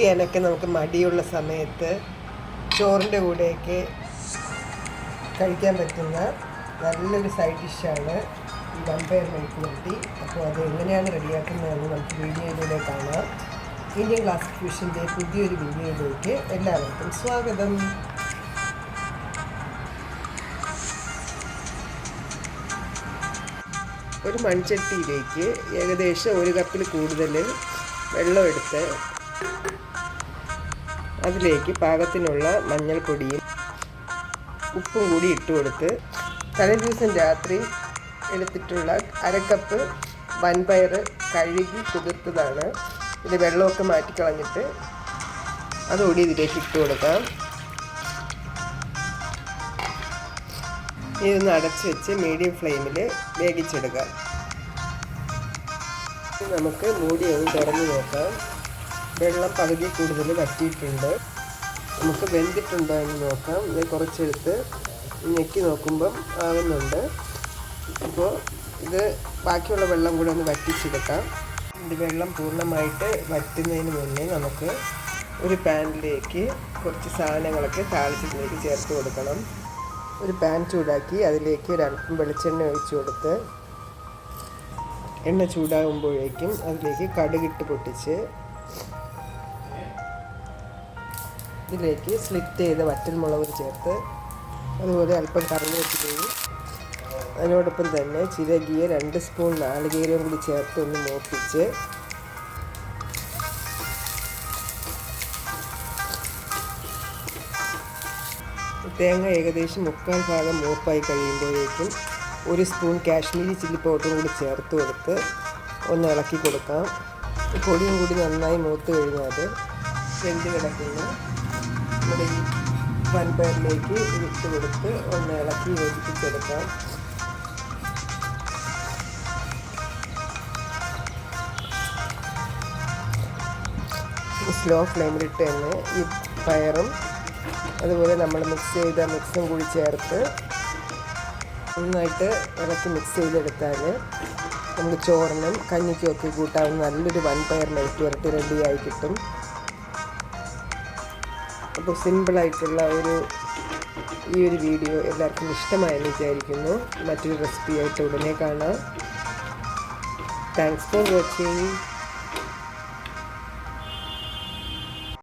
ചെയ്യാനൊക്കെ നമുക്ക് മടിയുള്ള സമയത്ത് ചോറിന്റെ കൂടെയൊക്കെ കഴിക്കാൻ പറ്റുന്ന നല്ലൊരു സൈഡ് ഡിഷാണ് ഈ വമ്പയർ മെഴുക്ക് പുരട്ടി അപ്പോൾ അത് എങ്ങനെയാണ് റെഡിയാക്കുന്നതെന്ന് നമുക്ക് വീഡിയോയിലൂടെ കാണാം. ഇന്ത്യൻ ക്ലാസിക് ഫ്യൂഷന്റെ പുതിയൊരു വീഡിയോയിലേക്ക് എല്ലാവർക്കും സ്വാഗതം. ഒരു മൺചട്ടിയിലേക്ക് ഏകദേശം ഒരു കപ്പിൽ കൂടുതൽ വെള്ളം എടുത്ത് അതിലേക്ക് പാകത്തിനുള്ള മഞ്ഞൾപ്പൊടിയും ഉപ്പും കൂടി ഇട്ട് കൊടുത്ത് തലേ ദിവസം രാത്രി എടുത്തിട്ടുള്ള അരക്കപ്പ് വൻപയർ കഴുകി കുതിർത്തതാണ്. ഇത് വെള്ളമൊക്കെ മാറ്റിക്കളഞ്ഞിട്ട് അതുകൂടി ഇതിലേക്ക് ഇട്ട് കൊടുക്കാം. ഇതൊന്ന് അടച്ച് വെച്ച് മീഡിയം ഫ്ലെയിമിൽ വേവിച്ചെടുക്കാം. നമുക്ക് മൂടി ഒന്ന് തുറന്ന് നോക്കാം. വെള്ളം പകുതി കൂടുതൽ വറ്റിയിട്ടുണ്ട്. നമുക്ക് വെന്തിട്ടുണ്ടോ എന്ന് നോക്കാം. ഇത് കുറച്ചെടുത്ത് ഞെക്കി നോക്കുമ്പം ആകുന്നുണ്ട് അപ്പോൾ ഇത് ബാക്കിയുള്ള വെള്ളം കൂടെ ഒന്ന് വറ്റിച്ചെടുക്കാം. ഇത് വെള്ളം പൂർണമായിട്ട് വറ്റുന്നതിന് മുന്നേ നമുക്ക് ഒരു പാനിലേക്ക് കുറച്ച് സാധനങ്ങളൊക്കെ താളിച്ചതിലേക്ക് ചേർത്ത് കൊടുക്കണം. ഒരു പാൻ ചൂടാക്കി അതിലേക്ക് ഒരൽപ്പം വെളിച്ചെണ്ണ ഒഴിച്ചു കൊടുത്ത് എണ്ണ ചൂടാകുമ്പോഴേക്കും അതിലേക്ക് കടുകിട്ട് പൊട്ടിച്ച് ഇതിലേക്ക് സ്ലിറ്റ് ചെയ്ത വറ്റൽമുളക് ചേർത്ത് അതുപോലെ അല്പം കറിവേപ്പിലയും അതിനോടൊപ്പം തന്നെ ചിരകിയ രണ്ട് സ്പൂൺ നാളികേരവും കൂടി ചേർത്ത് ഒന്ന് മൂപ്പിച്ച് തേങ്ങ ഏകദേശം മുക്കാൽ ഭാഗം മൂപ്പായി കഴിയുമ്പോഴേക്കും ഒരു സ്പൂൺ കാശ്മീരി ചില്ലി പൗഡറും കൂടി ചേർത്ത് കൊടുത്ത് ഒന്ന് ഇളക്കി കൊടുക്കാം. പൊടിയും കൂടി നന്നായി മൂത്ത് കഴിഞ്ഞാൽ വെന്ത് കിടക്കുന്ന. നമ്മുടെ ഈ വൻപയറിലേക്ക് ഇട്ട് കൊടുത്ത് ഒന്ന് ഇളക്കി യോജിപ്പിച്ചെടുക്കാം. സ്ലോ ഫ്ലെയിമിലിട്ട് തന്നെ ഈ പയറും അതുപോലെ നമ്മൾ മിക്സ് ചെയ്ത മിക്സും കൂടി ചേർത്ത് നന്നായിട്ട് ഇളക്കി മിക്സ് ചെയ്തെടുത്താൽ നമുക്ക് ചോറിനും കഞ്ഞിക്കും ഒക്കെ കൂട്ടാവുന്ന നല്ലൊരു വൻപയർ വരട്ടി റെഡിയായി കിട്ടും. അപ്പോൾ സിമ്പിളായിട്ടുള്ള ഒരു ഈ ഒരു വീഡിയോ എല്ലാവർക്കും ഇഷ്ടമായെന്ന് വിചാരിക്കുന്നു. മറ്റൊരു റെസിപ്പിയായിട്ട് ഉടനെ കാണാം. Thanks for watching